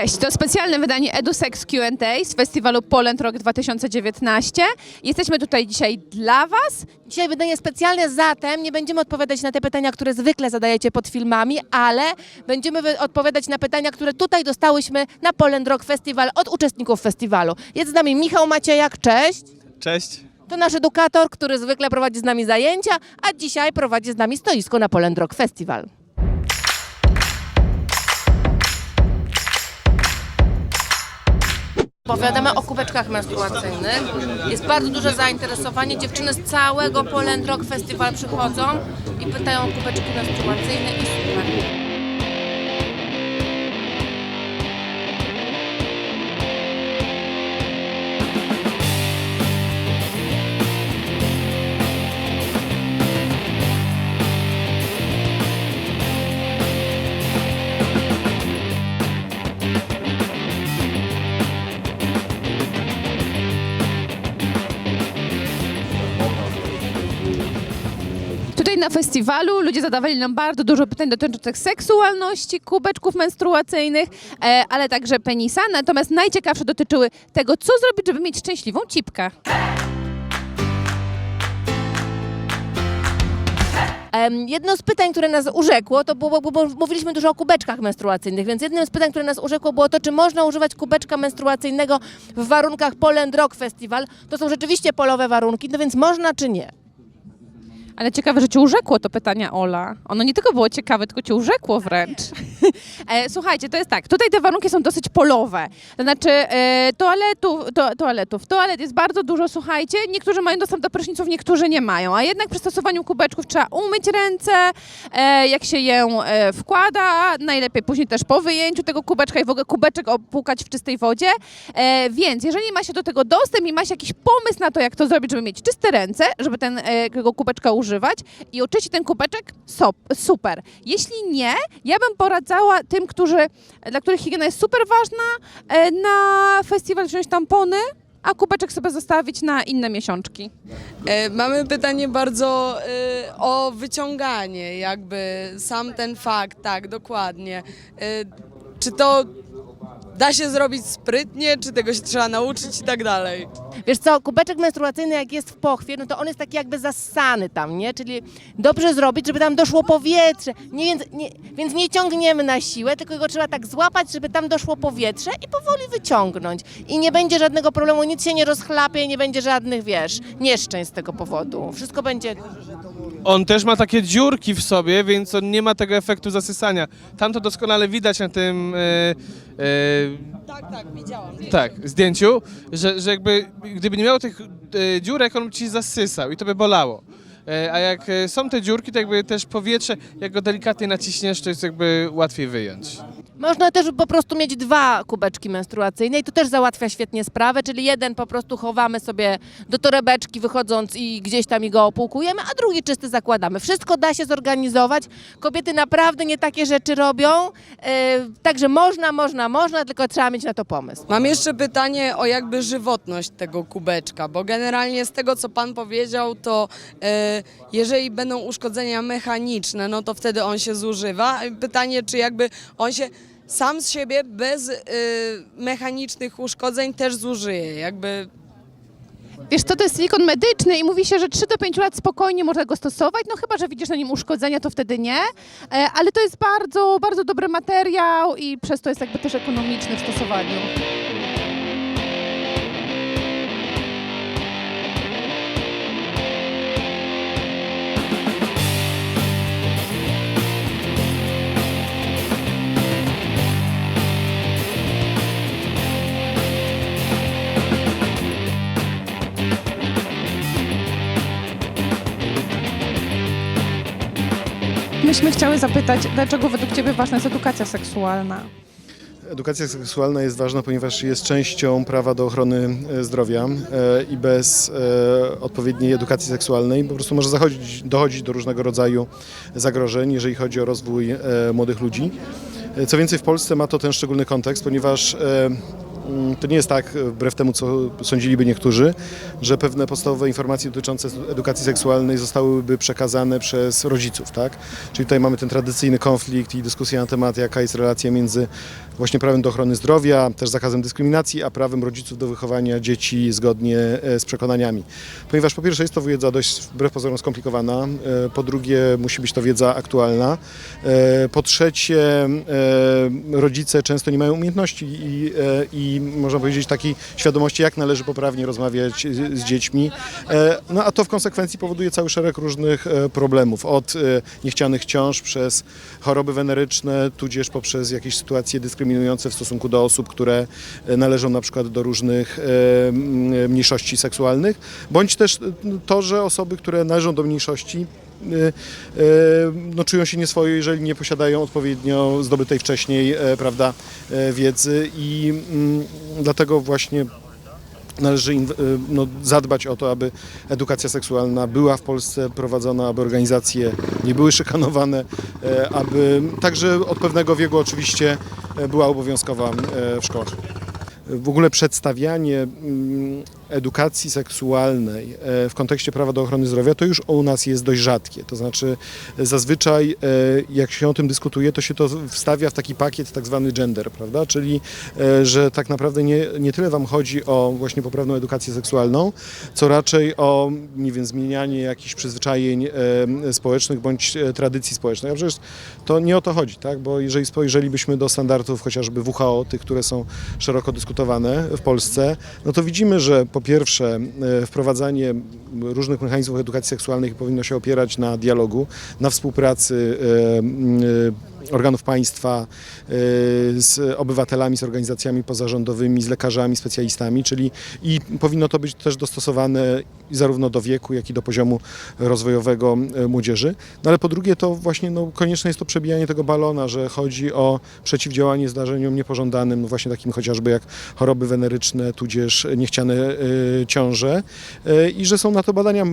Cześć, to specjalne wydanie EduSex Q&A z festiwalu Poland Rock 2019. Jesteśmy tutaj dzisiaj dla Was. Dzisiaj wydanie specjalne, zatem nie będziemy odpowiadać na te pytania, które zwykle zadajecie pod filmami, ale będziemy odpowiadać na pytania, które tutaj dostałyśmy na Poland Rock Festival od uczestników festiwalu. Jest z nami Michał Maciejak, cześć. Cześć. To nasz edukator, który zwykle prowadzi z nami zajęcia, a dzisiaj prowadzi z nami stoisko na Poland Rock Festival. Opowiadamy o kubeczkach menstruacyjnych. Jest bardzo duże zainteresowanie. Dziewczyny z całego Poland Rock Festival przychodzą i pytają o kubeczki menstruacyjne i super. Na festiwalu ludzie zadawali nam bardzo dużo pytań dotyczących seksualności, kubeczków menstruacyjnych, e, ale także penisa. Natomiast najciekawsze dotyczyły tego, co zrobić, żeby mieć szczęśliwą cipkę. Jedno z pytań, które nas urzekło, to było, bo, bo mówiliśmy dużo o kubeczkach menstruacyjnych, więc jednym z pytań, które nas urzekło było to, czy można używać kubeczka menstruacyjnego w warunkach Poland Rock Festival. To są rzeczywiście polowe warunki, no więc można czy nie? Ale ciekawe, że cię urzekło to pytania Ola. Ono nie tylko było ciekawe, tylko cię urzekło wręcz. e, słuchajcie, to jest tak, tutaj te warunki są dosyć polowe. To znaczy e, toaletów, to, toaletów, toalet jest bardzo dużo, słuchajcie. Niektórzy mają dostęp do pryszniców, niektórzy nie mają. A jednak przy stosowaniu kubeczków trzeba umyć ręce, e, jak się je wkłada, najlepiej później też po wyjęciu tego kubeczka i w ogóle kubeczek opłukać w czystej wodzie. Więc jeżeli ma się do tego dostęp i ma się jakiś pomysł na to, jak to zrobić, żeby mieć czyste ręce, żeby ten, tego kubeczka używać i oczyścić ten kubeczek, sop, super. Jeśli nie, ja bym poradzała tym, którzy, dla których higiena jest super ważna, e, na festiwal wziąć tampony, a kubeczek sobie zostawić na inne miesiączki. E, Mamy pytanie bardzo e, o wyciąganie, jakby sam ten fakt, tak, dokładnie. Czy to da się zrobić sprytnie, czy tego się trzeba nauczyć i tak dalej? Wiesz co, kubeczek menstruacyjny jak jest w pochwie, no to on jest taki jakby zassany tam, nie? Czyli dobrze zrobić, żeby tam doszło powietrze. Nie, więc, nie, więc nie ciągniemy na siłę, tylko go trzeba tak złapać, żeby tam doszło powietrze i powoli wyciągnąć. I nie będzie żadnego problemu, nic się nie rozchlapie, nie będzie żadnych, wiesz, nieszczęść z tego powodu. Wszystko będzie... On też ma takie dziurki w sobie, więc on nie ma tego efektu zasysania. Tam to doskonale widać na tym e, e, Tak, tak, widziałam. tak, zdjęciu, że, że jakby gdyby nie miało tych e, dziurek, on by ci zasysał i to by bolało. E, a jak e, są te dziurki, to jakby też powietrze, jak go delikatnie naciśniesz, to jest jakby łatwiej wyjąć. Można też po prostu mieć dwa kubeczki menstruacyjne i to też załatwia świetnie sprawę, czyli jeden po prostu chowamy sobie do torebeczki wychodząc i gdzieś tam go opłukujemy, a drugi czysty zakładamy. Wszystko da się zorganizować. Kobiety naprawdę nie takie rzeczy robią, e, także można, można, można, tylko trzeba mieć na to pomysł. Mam jeszcze pytanie o jakby żywotność tego kubeczka, bo generalnie z tego, co pan powiedział, to e, jeżeli będą uszkodzenia mechaniczne, no to wtedy on się zużywa. Pytanie, czy jakby on się sam z siebie bez e, mechanicznych uszkodzeń też zużyje, jakby. Wiesz to jest silikon medyczny i mówi się, że 3 do 5 lat spokojnie można go stosować, no chyba, że widzisz na nim uszkodzenia, to wtedy nie, e, ale to jest bardzo, bardzo dobry materiał i przez to jest jakby też ekonomiczny w stosowaniu. Myśmy chciały zapytać, dlaczego według Ciebie ważna jest edukacja seksualna? Edukacja seksualna jest ważna, ponieważ jest częścią prawa do ochrony e, zdrowia e, i bez e, odpowiedniej edukacji seksualnej po prostu może zachodzić, dochodzić do różnego rodzaju zagrożeń, jeżeli chodzi o rozwój młodych ludzi. Co więcej, w Polsce ma to ten szczególny kontekst, ponieważ to nie jest tak, wbrew temu, co sądziliby niektórzy, że pewne podstawowe informacje dotyczące edukacji seksualnej zostałyby przekazane przez rodziców, tak? Czyli tutaj mamy ten tradycyjny konflikt i dyskusję na temat, jaka jest relacja między właśnie prawem do ochrony zdrowia, też zakazem dyskryminacji, a prawem rodziców do wychowania dzieci zgodnie e, z przekonaniami. Ponieważ po pierwsze jest to wiedza dość wbrew pozorom skomplikowana, e, po drugie musi być to wiedza aktualna, e, po trzecie rodzice często nie mają umiejętności i, e, można powiedzieć takiej świadomości, jak należy poprawnie rozmawiać z, dziećmi. E, No a to w konsekwencji powoduje cały szereg różnych e, problemów, od e, niechcianych ciąż przez choroby weneryczne, tudzież poprzez jakieś sytuacje dyskryminujące w stosunku do osób, które należą na przykład do różnych mniejszości seksualnych, bądź też to, że osoby, które należą do mniejszości no, czują się nieswoje, jeżeli nie posiadają odpowiednio zdobytej wcześniej e, prawda, e, wiedzy i mm, dlatego właśnie należy y, no, zadbać o to, aby edukacja seksualna była w Polsce prowadzona, aby organizacje nie były szykanowane, e, aby także od pewnego wieku oczywiście była obowiązkowa w szkołach. W ogóle przedstawianie mm, edukacji seksualnej e, w kontekście prawa do ochrony zdrowia to już u nas jest dość rzadkie. To znaczy zazwyczaj e, jak się o tym dyskutuje, to się to wstawia w taki pakiet tak zwany gender, prawda? Czyli e, że tak naprawdę nie, nie tyle wam chodzi o właśnie poprawną edukację seksualną, co raczej o, nie wiem, zmienianie jakichś przyzwyczajeń społecznych bądź tradycji społecznych. A przecież to nie o to chodzi, tak? Bo jeżeli spojrzelibyśmy do standardów chociażby WHO, tych, które są szeroko dyskutowane w Polsce, no to widzimy, że po pierwsze e, wprowadzanie różnych mechanizmów edukacji seksualnej powinno się opierać na dialogu, na współpracy e, e, organów państwa e, z obywatelami, z organizacjami pozarządowymi, z lekarzami, specjalistami, czyli i powinno to być też dostosowane zarówno do wieku, jak i do poziomu rozwojowego e, młodzieży. No ale po drugie to właśnie no, konieczne jest to przebijanie tego balona, że chodzi o przeciwdziałanie zdarzeniom niepożądanym, no właśnie takim chociażby jak choroby weneryczne, tudzież niechciane e, ciąże i że są na to badania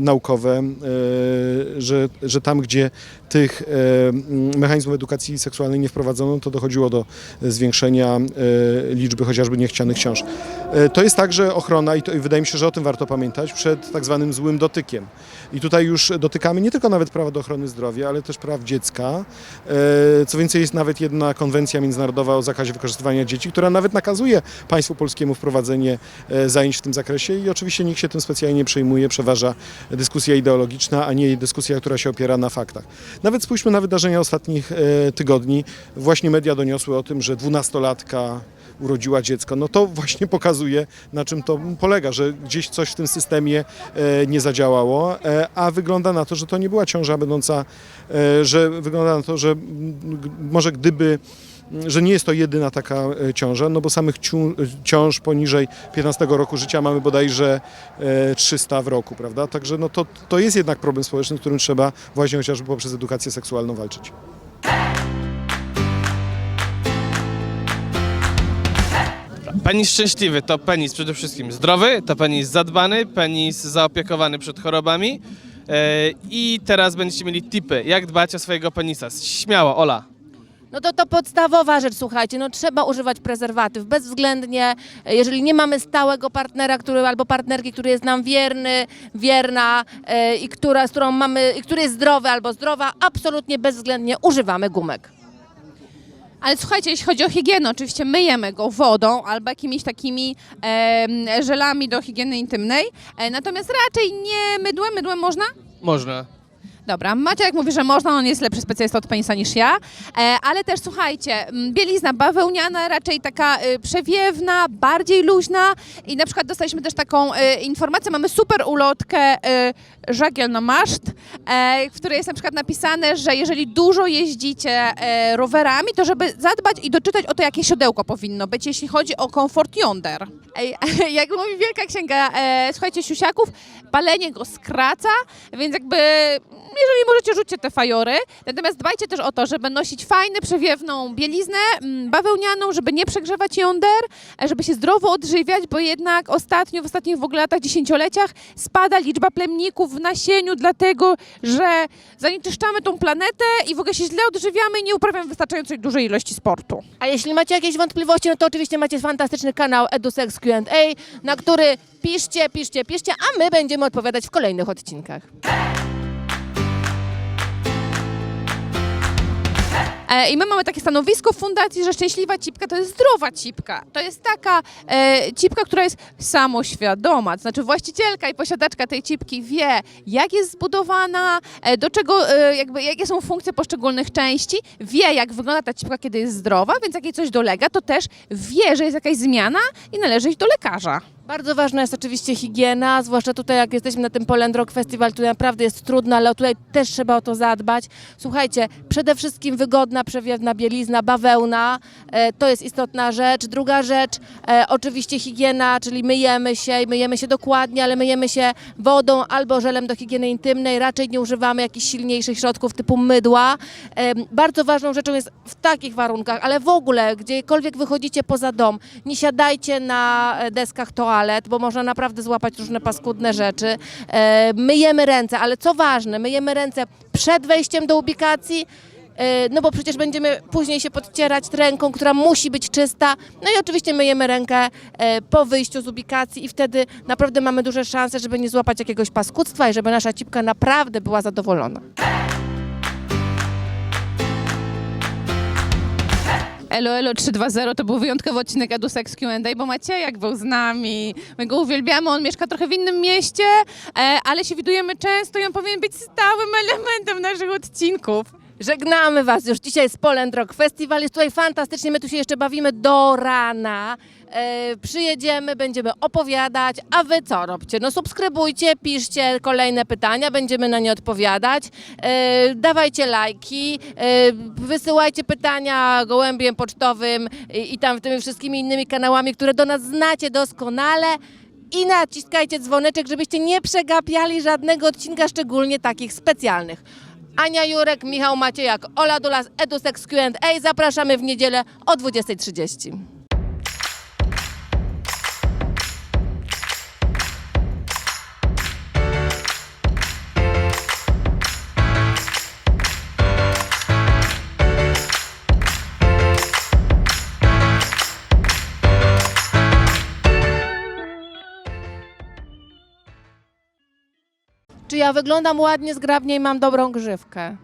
naukowe, że, że tam, gdzie tych e, m, mechanizmów edukacji seksualnej nie wprowadzono, to dochodziło do zwiększenia e, liczby chociażby niechcianych ciąż. E, To jest także ochrona i, to, i wydaje mi się, że o tym warto pamiętać przed tak zwanym złym dotykiem. I tutaj już dotykamy nie tylko nawet prawa do ochrony zdrowia, ale też praw dziecka. E, Co więcej, jest nawet jedna konwencja międzynarodowa o zakazie wykorzystywania dzieci, która nawet nakazuje państwu polskiemu wprowadzenie zajęć w tym zakresie i oczywiście nikt się tym specjalnie nie przejmuje, przeważa dyskusja ideologiczna, a nie dyskusja, która się opiera na faktach. Nawet spójrzmy na wydarzenia ostatnich e, tygodni. Właśnie media doniosły o tym, że dwunastolatka urodziła dziecko. No to właśnie pokazuje, na czym to polega, że gdzieś coś w tym systemie e, nie zadziałało, e, a wygląda na to, że to nie była ciąża będąca, że wygląda na to, że może gdyby że nie jest to jedyna taka ciąża, no bo samych ciąż poniżej 15 roku życia mamy bodajże e, 300 w roku, prawda? Także no to, to jest jednak problem społeczny, z którym trzeba właśnie chociażby poprzez edukację seksualną walczyć. Penis szczęśliwy to penis przede wszystkim zdrowy, to penis zadbany, penis zaopiekowany przed chorobami. E, I teraz będziecie mieli tipy, jak dbać o swojego penisa. Śmiało, Ola. No to to podstawowa rzecz, słuchajcie, no trzeba używać prezerwatyw bezwzględnie, jeżeli nie mamy stałego partnera, który albo partnerki, który jest nam wierny, wierna e, i która, z którą mamy, i który jest zdrowy albo zdrowa, absolutnie bezwzględnie używamy gumek. Ale słuchajcie, jeśli chodzi o higienę, oczywiście myjemy go wodą albo jakimiś takimi em, żelami do higieny intymnej, e, natomiast raczej nie mydłem. Mydłem można? Można. Dobra, Maciek mówi, że można, on jest lepszy specjalista od penisa niż ja, e, ale też słuchajcie, bielizna bawełniana, raczej taka y, przewiewna, bardziej luźna. I na przykład dostaliśmy też taką y, informację, mamy super ulotkę y, Żagiel na maszt, e, w której jest na przykład napisane, że jeżeli dużo jeździcie e, rowerami, to żeby zadbać i doczytać o to, jakie siodełko powinno być, jeśli chodzi o komfort yonder. Ej, jak mówi Wielka Księga, e, słuchajcie, siusiaków, palenie go skraca, więc jakby jeżeli możecie, rzućcie te fajory. Natomiast dbajcie też o to, żeby nosić fajny, przewiewną bieliznę mm, bawełnianą, żeby nie przegrzewać jąder, e, żeby się zdrowo odżywiać, bo jednak ostatnio, w ostatnich w ogóle latach, dziesięcioleciach spada liczba plemników w nasieniu, dlatego że zanieczyszczamy tą planetę i w ogóle się źle odżywiamy i nie uprawiamy wystarczającej dużej ilości sportu. A jeśli macie jakieś wątpliwości, no to oczywiście macie fantastyczny kanał EduSex Q&A, na który piszcie, piszcie, piszcie, a my będziemy odpowiadać w kolejnych odcinkach. I my mamy takie stanowisko w fundacji, że szczęśliwa cipka to jest zdrowa cipka. To jest taka e, cipka, która jest samoświadoma. To znaczy właścicielka i posiadaczka tej cipki wie, jak jest zbudowana, e, do czego, e, jakby, jakie są funkcje poszczególnych części, wie, jak wygląda ta cipka, kiedy jest zdrowa, więc jak jej coś dolega, to też wie, że jest jakaś zmiana i należy iść do lekarza. Bardzo ważna jest oczywiście higiena, zwłaszcza tutaj jak jesteśmy na tym Poland Rock Festival, który naprawdę jest trudny, ale tutaj też trzeba o to zadbać. Słuchajcie, przede wszystkim wygodna, przewiewna bielizna, bawełna, e, to jest istotna rzecz. Druga rzecz, e, oczywiście higiena, czyli myjemy się i myjemy się dokładnie, ale myjemy się wodą albo żelem do higieny intymnej, raczej nie używamy jakichś silniejszych środków typu mydła. E, bardzo ważną rzeczą jest w takich warunkach, ale w ogóle, gdziekolwiek wychodzicie poza dom, nie siadajcie na e, deskach toalet, bo można naprawdę złapać różne paskudne rzeczy. E, myjemy ręce, ale co ważne, myjemy ręce przed wejściem do ubikacji, e, no bo przecież będziemy później się podcierać ręką, która musi być czysta. No i oczywiście myjemy rękę e, po wyjściu z ubikacji i wtedy naprawdę mamy duże szanse, żeby nie złapać jakiegoś paskudztwa i żeby nasza cipka naprawdę była zadowolona. Elo Elo 320 to był wyjątkowy odcinek EduSex Q&A, bo Maciejak był z nami. My go uwielbiamy, on mieszka trochę w innym mieście, e, ale się widujemy często i on powinien być stałym elementem naszych odcinków. Żegnamy Was już dzisiaj z Poland Rock Festival. Jest tutaj fantastycznie. My tu się jeszcze bawimy do rana. E, przyjedziemy, będziemy opowiadać. A Wy co robcie? No subskrybujcie, piszcie kolejne pytania, będziemy na nie odpowiadać. E, dawajcie lajki, e, wysyłajcie pytania gołębiem pocztowym i, i tam tymi wszystkimi innymi kanałami, które do nas znacie doskonale. I naciskajcie dzwoneczek, żebyście nie przegapiali żadnego odcinka, szczególnie takich specjalnych. Ania Jurek, Michał Maciejak, Ola Dulas, EduSex Q&A. Zapraszamy w niedzielę o 20.30. ja wyglądam ładnie, zgrabnie i mam dobrą grzywkę?